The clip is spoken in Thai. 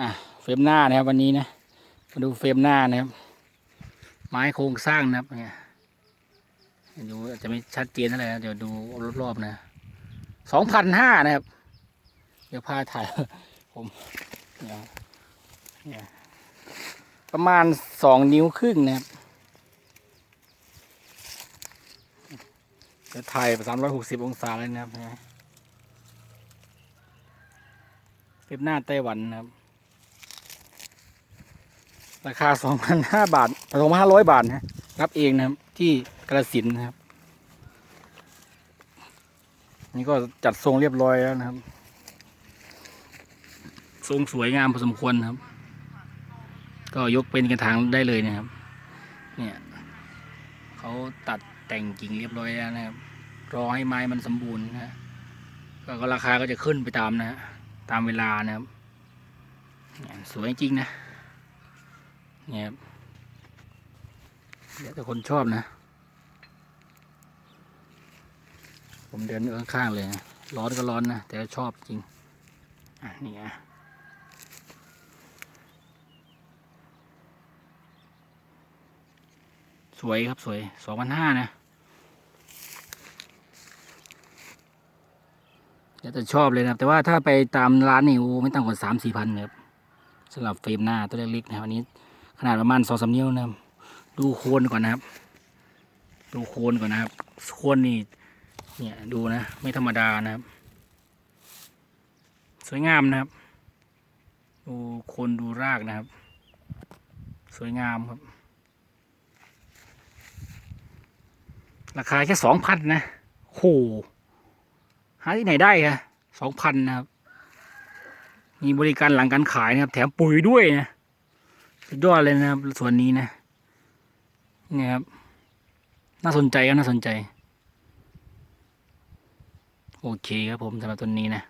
อะเฟรมหน้านะครับวันนี้นะมาดูเฟรมหน้านะครับ ไม้โครงสร้างนะครับเนี่ยดูอาจจะไม่ชัดเจนเท่าไหร่นะเดี๋ยวดูรอบๆนะสองพันห้านะครับ เดี๋ยวพาถ่ายผมเนี่ยเนี่ยประมาณสองนิ้วครึ่งนะครับจะถ่ายสามร้อยหกสิบองศาเลยนะครับเนี่ยเป็นหน้าไต้หวันนะครับ ราคาสองพันห้าบาทสองพันห้าร้อยบาทนะรับเองนะครับ ที่กระสินนะครับ นี่ก็จัดทรงเรียบร้อยแล้วนะครับ ทรงสวยงามพอสมควรครับ ก็ยกเป็นกระถางได้เลยนะครับ เนี่ยเขาตัดแต่งกิ่งเรียบร้อยแล้วนะครับ รอให้ไม้มันสมบูรณ์นะก็ราคาก็จะขึ้นไปตามนะ ตามเวลานะครับ สวยจริงนะ เนี่ยเดี๋ยวแต่คนชอบนะ ผมเดินข้างๆเลยนะร้อนก็ร้อนนะ แต่ชอบจริง อะนี่อะสวยครับสวยสองพันห้านะเดี๋ยวแต่ชอบเลยนะแต่ว่าถ้าไปตามร้านนี่โอ้ไม่ต่ำกว่าสามสี่พันครับสำหรับเฟรมหน้าตัวเล็กๆนะครับอันนี้ ขนาดประมาณสองสามนิ้วนะครับ ดูโคนก่อนนะครับ ดูโคนก่อนนะครับโคนนี่เนี่ยดูนะไม่ธรรมดานะครับ สวยงามนะครับ ดูโคนดูรากนะครับ สวยงามครับ ราคาแค่สองพันนะโหหาที่ไหนได้คะสองพันนะครับ มีบริการหลังการขายนะครับ แถมปุ๋ยด้วยนะ สุดยอดเลยนะครับส่วนนี้นะเนี่ยครับ น่าสนใจครับน่าสนใจ โอเคครับผมสำหรับต้นนี้นะ